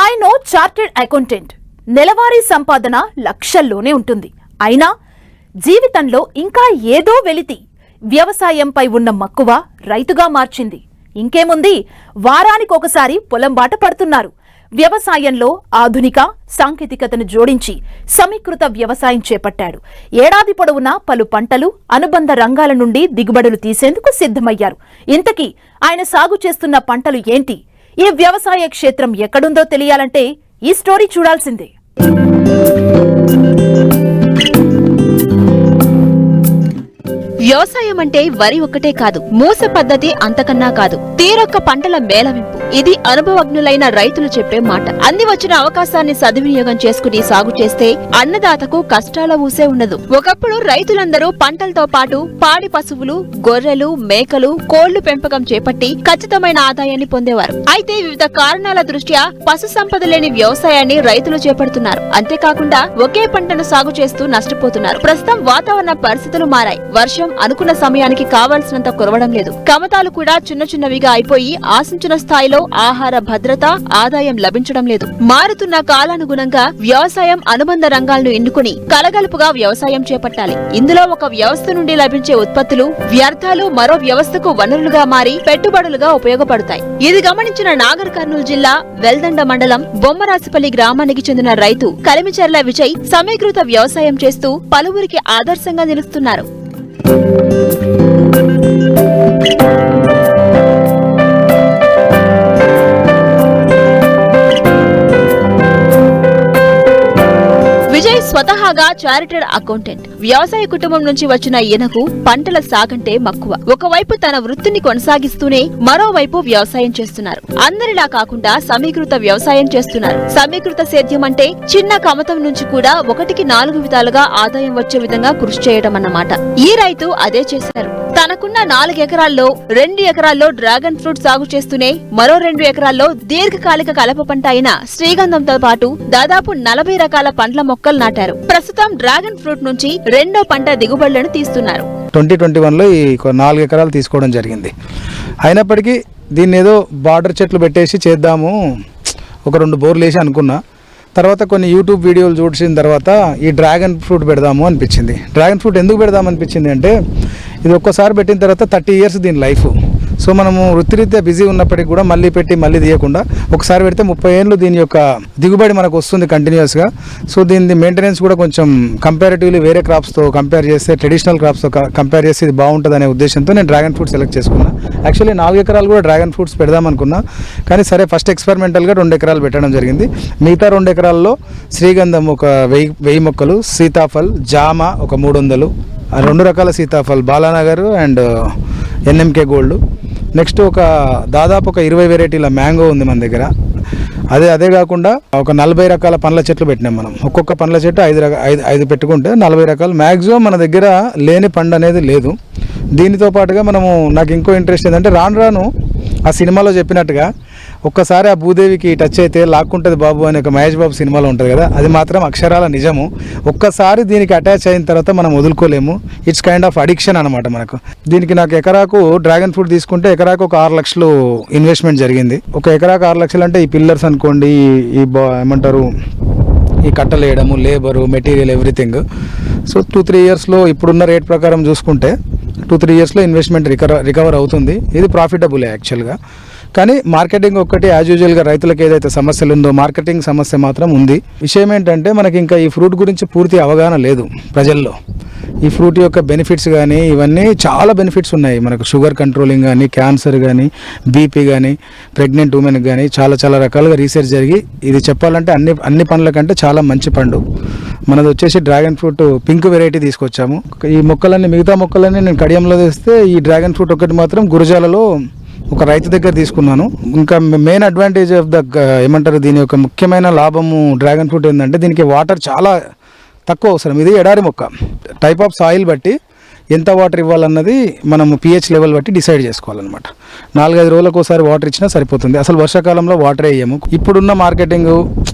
ఆయన chartered accountant. నెలవారీ సంపాదన లక్షల్లోనే ఉంటుంది. అయినా జీవితంలో ఇంకా ఏదో వెలితి. వ్యవసాయంపై ఉన్న మక్కువ రైతుగా మార్చింది. ఇంకేముంది? వారానికి ఒకసారి పొలం బాట పడుతున్నారు. వ్యవసాయంలో ఆధునిక సాంకేతికతను జోడించి సమీకృత వ్యవసాయం చేపట్టాడు. ఏడాది పొడవునా పలు పంటలు అనుబంధ రంగాల నుండి దిగుబడులు తీసేందుకు సిద్ధమయ్యారు. ఇంతకీ ఆయన సాగు చేస్తున్న పంటలు ఏంటి? ఈ వ్యవసాయ క్షేత్రం ఎక్కడుందో తెలియాలంటే ఈ స్టోరీ చూడాల్సిందే. వ్యవసాయం అంటే వరి ఒక్కటే కాదు మూస పద్ధతి అంతకన్నా కాదు తీరొక్క పంటల మేళవింపు. ఇది అనుభవజ్ఞులైన రైతులు చెప్పే మాట. అంది వచ్చిన అవకాశాన్ని సద్వినియోగం చేసుకుని సాగు చేస్తే అన్నదాతకు కష్టాల ఊసే ఉండదు ఒకప్పుడు రైతులందరూ పంటలతో పాటు పాడి పశువులు గొర్రెలు మేకలు కోళ్ళు పెంపకం చేపట్టి ఖచ్చితమైన ఆదాయాన్ని పొందేవారు. అయితే వివిధ కారణాల దృష్ట్యా పశు సంపద లేని వ్యవసాయాన్ని రైతులు చేపడుతున్నారు. అంతేకాకుండా ఒకే పంటను సాగు చేస్తూ నష్టపోతున్నారు. ప్రస్తుతం వాతావరణ పరిస్థితులు మారాయి. వర్షం అనుకున్న. సమయానికి కావాల్సినంత కురవడం లేదు. కమతాలు కూడా చిన్న చిన్నవిగా అయిపోయి ఆశించిన స్థాయిలో ఆహార భద్రత ఆదాయం లభించడం లేదు. మారుతున్న కాలానుగుణంగా వ్యవసాయం అనుబంధ రంగాలను ఎన్నుకుని కలగలుపుగా వ్యవసాయం చేపట్టాలి. ఇందులో ఒక వ్యవస్థ నుండి లభించే ఉత్పత్తులు వ్యర్థాలు మరో వ్యవస్థకు వనరులుగా మారి పెట్టుబడులుగా ఉపయోగపడతాయి. ఇది గమనించిన నాగర్ కర్నూలు జిల్లా వెల్దండ మండలం బొమ్మరాసిపల్లి గ్రామానికి చెందిన రైతు కలిమిచెర్ల విజయ్ సమీకృత వ్యవసాయం చేస్తూ పలువురికి ఆదర్శంగా నిలుస్తున్నారు. విజయ్ స్వతహాగా చారిటెడ్ అకౌంటెంట్. వ్యవసాయ కుటుంబం నుంచి వచ్చిన ఈయనకు పంటల సాగంటే మక్కువ. ఒకవైపు తన వృత్తిని కొనసాగిస్తూనే మరోవైపు వ్యవసాయం చేస్తున్నారు. అందరిలా కాకుండా సమీకృత వ్యవసాయం చేస్తున్నారు. సమీకృత సేద్యం అంటే చిన్న కమతం నుంచి కూడా ఒకటికి నాలుగు విధాలుగా ఆదాయం వచ్చే విధంగా కృషి చేయడం అన్నమాట. ఈ రైతు అదే చేశారు. తనకున్న నాలుగు ఎకరాల్లో రెండు ఎకరాల్లో డ్రాగన్ ఫ్రూట్ సాగు చేస్తూనే మరో రెండు ఎకరాల్లో దీర్ఘకాలిక కలప పంట అయిన శ్రీగంధంతో పాటు దాదాపు నలభై రకాల పండ్ల మొక్కలు నాటారు. ప్రస్తుతం డ్రాగన్ ఫ్రూట్ నుంచి రెండో పంట దిగుబడులను తీస్తున్నారు. ట్వంటీ ట్వంటీ వన్లో ఈ నాలుగు ఎకరాలు తీసుకోవడం జరిగింది. అయినప్పటికీ దీన్ని ఏదో బార్డర్ చెట్లు పెట్టేసి చేద్దాము ఒక రెండు బోర్లు వేసి అనుకున్నా. తర్వాత కొన్ని యూట్యూబ్ వీడియోలు చూసిన తర్వాత ఈ డ్రాగన్ ఫ్రూట్ పెడదాము అనిపించింది. డ్రాగన్ ఫ్రూట్ ఎందుకు పెడదాం అనిపించింది అంటే ఇది ఒక్కసారి పెట్టిన తర్వాత థర్టీ ఇయర్స్ దీని లైఫ్. సో మనము వృత్తిరీత్యా బిజీ ఉన్నప్పటికీ కూడా మళ్ళీ పెట్టి మళ్ళీ తీయకుండా ఒకసారి పెడితే ముప్పై ఏళ్ళు దీని యొక్క దిగుబడి మనకు వస్తుంది కంటిన్యూస్గా సో దీని మెయింటెనెన్స్ కూడా కొంచెం కంపారిటివ్లీ వేరే క్రాప్స్తో కంపేర్ చేస్తే ట్రెడిషనల్ క్రాప్స్తో కంపేర్ చేస్తే ఇది బాగుంటుంది అనే ఉద్దేశంతో నేను డ్రాగన్ ఫ్రూట్ సెలెక్ట్ చేసుకున్నా. యాక్చువల్లీ నాలుగు ఎకరాలు కూడా డ్రాగన్ ఫ్రూట్స్ పెడదాం అనుకున్నా. కానీ సరే ఫస్ట్ ఎక్స్పెరిమెంటల్గా రెండు ఎకరాలు పెట్టడం జరిగింది. మిగతా రెండు ఎకరాల్లో శ్రీగంధం ఒక వెయ్యి వెయ్యి మొక్కలు సీతాఫల్ జామ ఒక మూడు వందలు. రెండు రకాల Sitaphal Balanagar and NMK gold. Next ఒక దాదాపు ఒక ఇరవై వెరైటీల మ్యాంగో ఉంది మన దగ్గర. అదే అదే కాకుండా ఒక నలభై రకాల పండ్ల చెట్లు పెట్టినాం మనం. ఒక్కొక్క పండ్ల చెట్టు ఐదు రక ఐదు ఐదు పెట్టుకుంటే నలభై రకాలు. మ్యాక్సిమం మన దగ్గర లేని పండు అనేది లేదు. దీనితో పాటుగా మనము నాకు ఇంకో ఇంట్రెస్ట్ ఏంటంటే రాను రాను ఆ సినిమాలో చెప్పినట్టుగా ఒక్కసారి ఆ భూదేవికి టచ్ అయితే లాక్కుంటుంది బాబు అనే ఒక మహేష్ బాబు సినిమాలో ఉంటుంది కదా అది మాత్రం అక్షరాల నిజము. ఒక్కసారి దీనికి అటాచ్ అయిన తర్వాత మనం వదులుకోలేము. ఇట్స్ కైండ్ ఆఫ్ అడిక్షన్ అనమాట మనకు. దీనికి నాకు ఎకరాకు డ్రాగన్ ఫ్రూట్ తీసుకుంటే ఎకరాకు ఒక ఆరు లక్షలు ఇన్వెస్ట్మెంట్ జరిగింది. ఒక ఎకరాకు ఆరు లక్షలు అంటే ఈ పిల్లర్స్ అనుకోండి ఈ- బా- ఏమంటారు ఈ కట్టలు వేయడము labour material everything so two three ఇయర్స్లో ఇప్పుడున్న రేట్ ప్రకారం చూసుకుంటే టూ త్రీ ఇయర్స్లో ఇన్వెస్ట్మెంట్ రికవర్ రికవర్ అవుతుంది. ఇది ప్రాఫిటబుల్ యాక్చువల్గా కానీ మార్కెటింగ్ ఒక్కటి యాజ్ యూజువల్గా రైతులకు ఏదైతే సమస్యలు ఉందో మార్కెటింగ్ సమస్య మాత్రం ఉంది. విషయం ఏంటంటే మనకి ఇంకా ఈ ఫ్రూట్ గురించి పూర్తి అవగాహన లేదు ప్రజల్లో. ఈ ఫ్రూట్ యొక్క బెనిఫిట్స్ కానీ ఇవన్నీ చాలా బెనిఫిట్స్ ఉన్నాయి. మనకు షుగర్ కంట్రోలింగ్ కానీ క్యాన్సర్ కానీ బీపీ కానీ ప్రెగ్నెంట్ ఉమెన్కి కానీ చాలా చాలా రకాలుగా రీసెర్చ్ జరిగి ఇది చెప్పాలంటే అన్ని అన్ని పండ్ల కంటే చాలా మంచి పండు. మనది వచ్చేసి డ్రాగన్ ఫ్రూట్ పింక్ వెరైటీ తీసుకొచ్చాము. ఈ మొక్కలన్నీ మిగతా మొక్కలన్నీ నేను కడియంలో తెస్తే ఈ డ్రాగన్ ఫ్రూట్ ఒకటి మాత్రం గురజాలలో ఒక రైతు దగ్గర తీసుకున్నాను. ఇంకా మెయిన్ అడ్వాంటేజ్ ఆఫ్ ద ఏమంటారు దీని యొక్క ముఖ్యమైన లాభము డ్రాగన్ ఫ్రూట్ ఏంటంటే దీనికి వాటర్ చాలా తక్కువ అవసరం. ఇది ఎడారి మొక్క. టైప్ ఆఫ్ సాయిల్ బట్టి ఎంత వాటర్ ఇవ్వాలన్నది మనం పిహెచ్ లెవెల్ బట్టి డిసైడ్ చేసుకోవాలన్నమాట. నాలుగైదు రోజులకు ఒకసారి వాటర్ ఇచ్చినా సరిపోతుంది. అసలు వర్షాకాలంలో వాటర్ వేయము ఇప్పుడున్న మార్కెటింగ్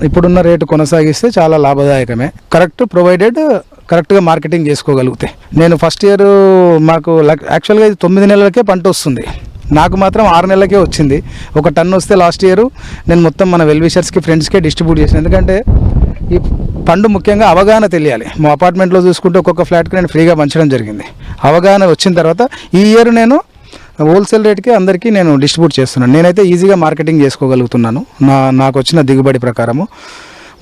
ఇప్పుడున్న రేటు కొనసాగిస్తే చాలా లాభదాయకమే. కరెక్ట్ ప్రొవైడెడ్ కరెక్ట్గా మార్కెటింగ్ చేసుకోగలిగితే. నేను ఫస్ట్ ఇయర్ మాకు యాక్చువల్గా ఇది తొమ్మిది నెలలకే పంట వస్తుంది. నాకు మాత్రం ఆరు నెలలకే వచ్చింది. ఒక టన్ వస్తే లాస్ట్ ఇయర్. నేను మొత్తం మన వెల్విషర్స్కి ఫ్రెండ్స్కే డిస్ట్రిబ్యూట్ చేసాను ఎందుకంటే ఈ పండు ముఖ్యంగా అవగాహన తెలియాలి. మా అపార్ట్మెంట్లో చూసుకుంటే ఒక్కొక్క ఫ్లాట్కి నేను ఫ్రీగా పంచడం జరిగింది. అవగాహన వచ్చిన తర్వాత ఈ ఇయర్ నేను హోల్సేల్ రేట్కి అందరికీ నేను డిస్ట్రిబ్యూట్ చేస్తున్నాను. నేనైతే ఈజీగా మార్కెటింగ్ చేసుకోగలుగుతున్నాను. నా నాకు వచ్చిన దిగుబడి ప్రకారము.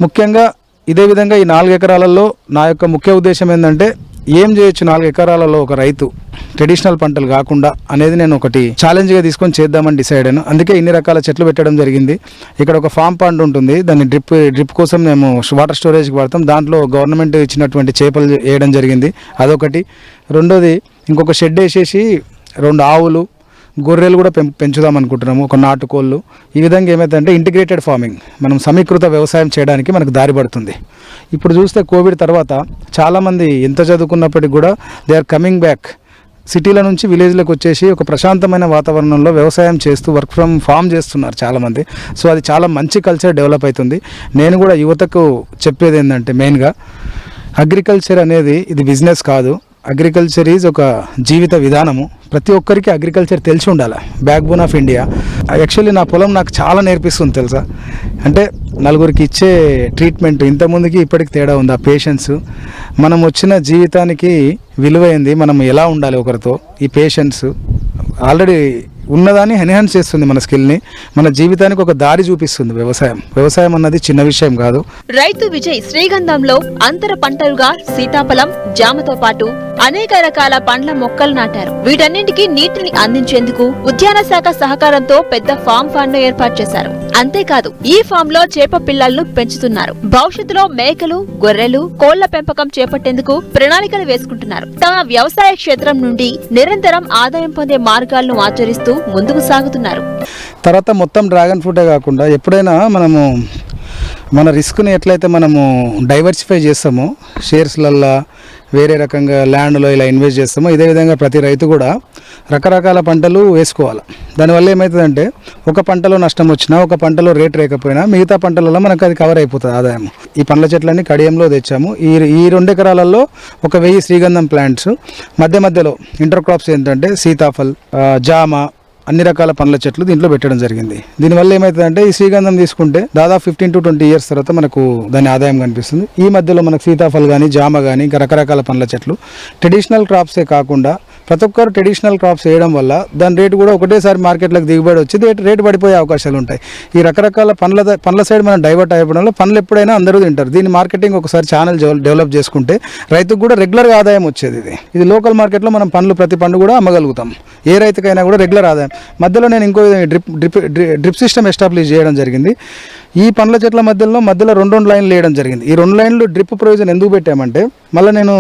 ముఖ్యంగా ఇదే విధంగా ఈ నాలుగు ఎకరాలలో నా యొక్క ముఖ్య ఉద్దేశం ఏంటంటే ఏం చేయొచ్చు నాలుగు ఎకరాలలో ఒక రైతు ట్రెడిషనల్ పంటలు కాకుండా అనేది నేను ఒకటి ఛాలెంజ్గా తీసుకొని చేద్దామని డిసైడ్ అయ్యాను. అందుకే ఇన్ని రకాల చెట్లు పెట్టడం జరిగింది. ఇక్కడ ఒక ఫామ్ పాండ్ ఉంటుంది. దాన్ని డ్రిప్ డ్రిప్ కోసం మేము వాటర్ స్టోరేజ్కి వాడతాం. దాంట్లో గవర్నమెంట్ ఇచ్చినటువంటి చేపలు వేయడం జరిగింది. అదొకటి. రెండోది ఇంకొక షెడ్ వేసేసి రెండు ఆవులు గొర్రెలు కూడా పెం పెంచుదాం అనుకుంటున్నాము ఒక నాటుకోళ్ళు. ఈ విధంగా ఏమైందంటే ఇంటిగ్రేటెడ్ ఫార్మింగ్ మనం సమీకృత వ్యవసాయం చేయడానికి మనకు దారి పడుతుంది. ఇప్పుడు చూస్తే కోవిడ్ తర్వాత చాలామంది ఎంత చదువుకున్నప్పటికీ కూడా దే ఆర్ కమింగ్ బ్యాక్ సిటీల నుంచి విలేజ్లకు వచ్చేసి ఒక ప్రశాంతమైన వాతావరణంలో వ్యవసాయం చేస్తూ వర్క్ ఫ్రమ్ ఫామ్ చేస్తున్నారు చాలామంది. సో అది చాలా మంచి కల్చర్ డెవలప్ అవుతుంది. నేను కూడా యువతకు చెప్పేది ఏంటంటే మెయిన్గా అగ్రికల్చర్ అనేది ఇది బిజినెస్ కాదు. అగ్రికల్చర్ ఈజ్ ఒక జీవిత విధానము. ప్రతి ఒక్కరికి అగ్రికల్చర్ తెలిసి ఉండాలి. Backbone of India actually నా పొలం నాకు చాలా నేర్పిస్తుంది తెలుసా? అంటే నలుగురికి ఇచ్చే ట్రీట్మెంట్ ఇంతకుముందుకి ఇప్పటికి తేడా ఉంది? ఆ పేషెన్స్ మనం వచ్చిన జీవితానికి విలువైంది మనం ఎలా ఉండాలి ఒకరితో? ఈ పేషెన్స్ ఆల్రెడీ ఉన్నదాన్ని ఎన్హాన్స్ చేస్తుంది మన స్కిల్ని మన జీవితానికి ఒక దారి చూపిస్తుంది వ్యవసాయం. వ్యవసాయం అన్నది చిన్న విషయం కాదు. రైతు విజయ్ శ్రీగంధంలో అంతర పంటలుగా సీతాఫలం జామతో పాటు అనేక రకాల పండ్ల మొక్కలు నాటారు. వీటన్నింటికి నీటిని అందించేందుకు ఉద్యాన శాఖ సహకారంతో పెద్ద ఫామ్ ఫండ్ను ఏర్పాటు చేశారు. అంతేకాదు ఈ ఫామ్లో చేప పిల్లలను పెంచుతున్నారు. భవిష్యత్తులో మేకలు గొర్రెలు కోళ్ళ పెంపకం చేపట్టేందుకు ప్రణాళికలు వేసుకుంటున్నారు. తమ వ్యవసాయ క్షేత్రం నుండి నిరంతరం ఆదాయం పొందే మార్గాలను ఆచరిస్తూ ముందుకు సాగుతున్నారు. తర్వాత మొత్తం డ్రాగన్ ఫ్రూటే కాకుండా ఎప్పుడైనా మనము మన రిస్క్ని ఎట్లయితే మనము డైవర్సిఫై చేస్తామో షేర్స్లల్లో వేరే రకంగా ల్యాండ్లో ఇలా ఇన్వెస్ట్ చేస్తామో ఇదే విధంగా ప్రతి రైతు కూడా రకరకాల పంటలు వేసుకోవాలి. దానివల్ల ఏమవుతుందంటే ఒక పంటలో నష్టం వచ్చినా ఒక పంటలో రేట్ లేకపోయినా మిగతా పంటలలో మనకు అది కవర్ అయిపోతుంది ఆదాయం ఈ పండ్ల చెట్లన్నీ కడియంలో తెచ్చాము. ఈ ఈ రెండు ఎకరాలలో ఒక వెయ్యి శ్రీగంధం ప్లాంట్స్ మధ్య మధ్యలో ఇంటర్ క్రాప్స్ ఏంటంటే సీతాఫల్ జామ అన్ని రకాల పండ్ల చెట్లు దీంట్లో పెట్టడం జరిగింది. దీనివల్ల ఏమవుతుందంటే ఈ శ్రీగంధం తీసుకుంటే దాదాపు ఫిఫ్టీన్ టు ట్వంటీ ఇయర్స్ తర్వాత మనకు దాని ఆదాయం కనిపిస్తుంది. ఈ మధ్యలో మనకు సీతాఫల్ కానీ జామ కానీ ఇంకా రకరకాల పండ్ల చెట్లు. ట్రెడిషనల్ క్రాప్సే కాకుండా ప్రతి ఒక్కరు ట్రెడిషనల్ క్రాప్స్ వేయడం వల్ల దాని రేటు కూడా ఒకటేసారి మార్కెట్లోకి దిగుబడి వచ్చి రేటు రేటు పడిపోయే అవకాశాలు ఉంటాయి. ఈ రకరకాల పండ్ల పండ్ల సైడ్ మనం డైవర్ట్ అయిపోవడంలో పండ్లు ఎప్పుడైనా అందరూ తింటారు. దీని మార్కెటింగ్ ఒకసారి ఛానల్ డెవలప్ చేసుకుంటే రైతుకు కూడా రెగ్యులర్గా ఆదాయం వచ్చేది ఇది. ఇది లోకల్ మార్కెట్లో మనం పండ్లు ప్రతి పండు కూడా అమ్మగలుగుతాం. ఏ రైతుకైనా కూడా రెగ్యులర్ ఆదాయం. మధ్యలో నేను ఇంకో drip drip drip system establish చేయడం జరిగింది. ఈ పండ్ల చెట్ల మధ్యలో మధ్యలో రెండు రెండు లైన్లు వేయడం జరిగింది. ఈ రెండు లైన్లు డ్రిప్ ప్రొవిజన్ ఎందుకు పెట్టామంటే మళ్ళీ నేను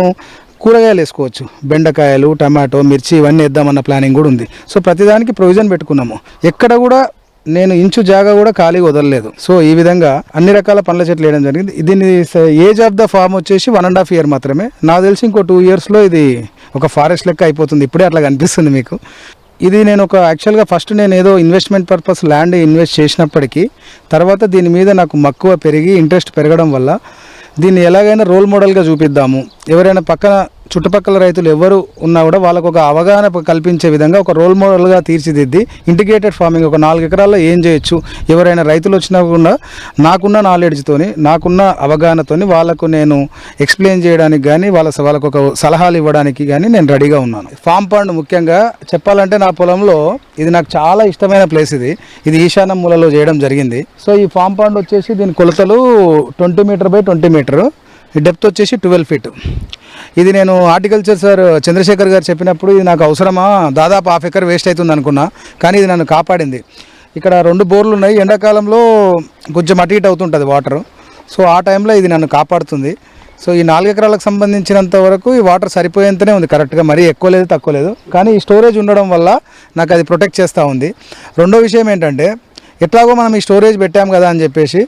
కూరగాయలు వేసుకోవచ్చు. బెండకాయలు టమాటో మిర్చి ఇవన్నీ వేద్దామన్న ప్లానింగ్ కూడా ఉంది. సో ప్రతిదానికి ప్రొవిజన్ పెట్టుకున్నాము. ఎక్కడ కూడా నేను ఇంచు జాగా కూడా ఖాళీగా వదలలేదు. సో ఈ విధంగా అన్ని రకాల పండ్ల చెట్లు వేయడం జరిగింది. దీని ఏజ్ ఆఫ్ ద ఫార్మ్ వచ్చేసి వన్ అండ్ హాఫ్ ఇయర్ మాత్రమే. నాకు తెలిసి ఇంకో టూ ఇయర్స్లో ఇది ఒక ఫారెస్ట్ లెక్క అయిపోతుంది. ఇప్పుడే అట్లా కనిపిస్తుంది మీకు. ఇది నేను ఒక యాక్చువల్గా ఫస్ట్ నేను ఏదో ఇన్వెస్ట్మెంట్ పర్పస్ ల్యాండ్ ఇన్వెస్ట్ చేసినప్పటికీ తర్వాత దీని మీద నాకు మక్కువ పెరిగి ఇంట్రెస్ట్ పెరగడం వల్ల దీన్ని ఎలాగైనా రోల్ మోడల్గా చూపిద్దాము. ఎవరైనా పక్కన చుట్టుపక్కల రైతులు ఎవరు ఉన్నా కూడా వాళ్ళకు ఒక అవగాహన కల్పించే విధంగా ఒక రోల్ మోడల్గా తీర్చిదిద్ది ఇంటిగ్రేటెడ్ ఫార్మింగ్ ఒక నాలుగు ఎకరాల్లో ఏం చేయొచ్చు? ఎవరైనా రైతులు వచ్చినా కూడా నాకున్న నాలెడ్జ్తోని నాకున్న అవగాహనతోని వాళ్ళకు నేను ఎక్స్ప్లెయిన్ చేయడానికి కానీ వాళ్ళ స- వాళ్ళకు ఒక సలహాలు ఇవ్వడానికి కానీ నేను రెడీగా ఉన్నాను. ఫామ్ పండ్ ముఖ్యంగా చెప్పాలంటే నా పొలంలో ఇది నాకు చాలా ఇష్టమైన ప్లేస్ ఇది. ఇది ఈశాన్య మూలలో చేయడం జరిగింది. సో ఈ ఫామ్ పండ్ వచ్చేసి దీని కొలతలు twenty meter by twenty meter depth వచ్చేసి ట్వెల్వ్ ఫీట్ ఇది నేను హార్టికల్చర్ సార్ చంద్రశేఖర్ గారు చెప్పినప్పుడు ఇది నాకు అవసరమా? దాదాపు హాఫ్ ఎకర్ వేస్ట్ అవుతుంది అనుకున్నా. కానీ ఇది నన్ను కాపాడింది. ఇక్కడ రెండు బోర్లు ఉన్నాయి ఎండాకాలంలో కొంచెం అటు ఇటు అవుతుంటుంది వాటర్. సో ఆ టైంలో ఇది నన్ను కాపాడుతుంది. సో ఈ నాలుగు ఎకరాలకు సంబంధించినంత వరకు ఈ వాటర్ సరిపోయేంతనే ఉంది. కరెక్ట్గా మరీ ఎక్కువ లేదు తక్కువ లేదు. కానీ ఈ స్టోరేజ్ ఉండడం వల్ల నాకు అది ప్రొటెక్ట్ చేస్తూ ఉంది. రెండో విషయం ఏంటంటే ఎట్లాగో మనం ఈ స్టోరేజ్ పెట్టాం కదా అని చెప్పేసి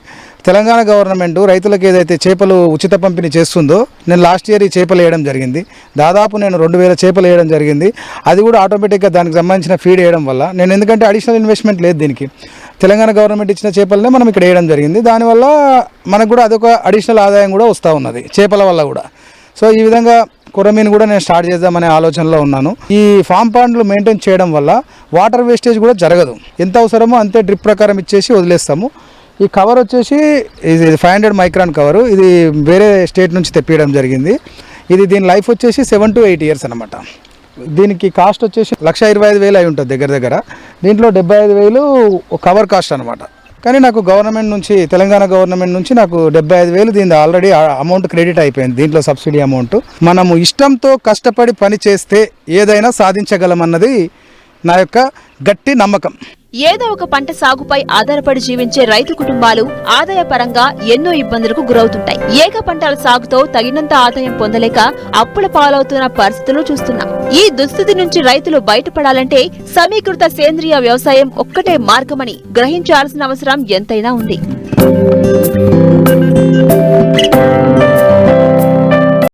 తెలంగాణ గవర్నమెంట్ రైతులకు ఏదైతే చేపలు ఉచిత పంపిణీ చేస్తుందో నేను లాస్ట్ ఇయర్ ఈ చేపలు వేయడం జరిగింది. దాదాపు నేను రెండు వేల చేపలు వేయడం జరిగింది. అది కూడా ఆటోమేటిక్గా దానికి సంబంధించిన ఫీడ్ వేయడం వల్ల. నేను ఎందుకంటే అడిషనల్ ఇన్వెస్ట్మెంట్ లేదు దీనికి. తెలంగాణ గవర్నమెంట్ ఇచ్చిన చేపలనే మనం ఇక్కడ వేయడం జరిగింది. దానివల్ల మనకు కూడా అదొక అడిషనల్ ఆదాయం కూడా వస్తూ ఉన్నది చేపల వల్ల కూడా. సో ఈ విధంగా కొరమీన్ కూడా నేను స్టార్ట్ చేద్దామనే ఆలోచనలో ఉన్నాను. ఈ ఫామ్ పాండ్లు మెయింటైన్ చేయడం వల్ల వాటర్ వేస్టేజ్ కూడా జరగదు. ఎంత అవసరమో అంతే డ్రిప్ ప్రకారం ఇచ్చేసి వదిలేస్తాము. ఈ కవర్ వచ్చేసి ఇది ఫైవ్ హండ్రెడ్ మైక్రాన్ కవరు. ఇది వేరే స్టేట్ నుంచి తెప్పియడం జరిగింది. ఇది దీని లైఫ్ వచ్చేసి సెవెన్ టు ఎయిట్ ఇయర్స్ అనమాట దీనికి కాస్ట్ వచ్చేసి లక్ష ఇరవై ఐదు వేలు అయి ఉంటుంది దగ్గర దగ్గర. దీంట్లో డెబ్బై ఐదు వేలు కవర్ కాస్ట్ అనమాట కానీ నాకు గవర్నమెంట్ నుంచి తెలంగాణ గవర్నమెంట్ నుంచి నాకు డెబ్బై ఐదు వేలు దీని ఆల్రెడీ అమౌంట్ క్రెడిట్ అయిపోయింది దీంట్లో సబ్సిడీ అమౌంట్. మనము ఇష్టంతో కష్టపడి పని చేస్తే ఏదైనా సాధించగలమన్నది నా యొక్క గట్టి నమ్మకం. ఏదో ఒక పంట సాగుపై ఆధారపడి జీవించే రైతు కుటుంబాలు ఆదాయపరంగా ఎన్నో ఇబ్బందులకు గురవుతుంటాయి. ఏక పంటల సాగుతో తగినంత ఆదాయం పొందలేక అప్పుల పాలవుతున్న పరిస్థితులు చూస్తున్నాం. ఈ దుస్థితి నుంచి రైతులు బయటపడాలంటే సమీకృత సేంద్రియ వ్యవసాయం ఒక్కటే మార్గమని గ్రహించాల్సిన అవసరం ఎంతైనా ఉంది.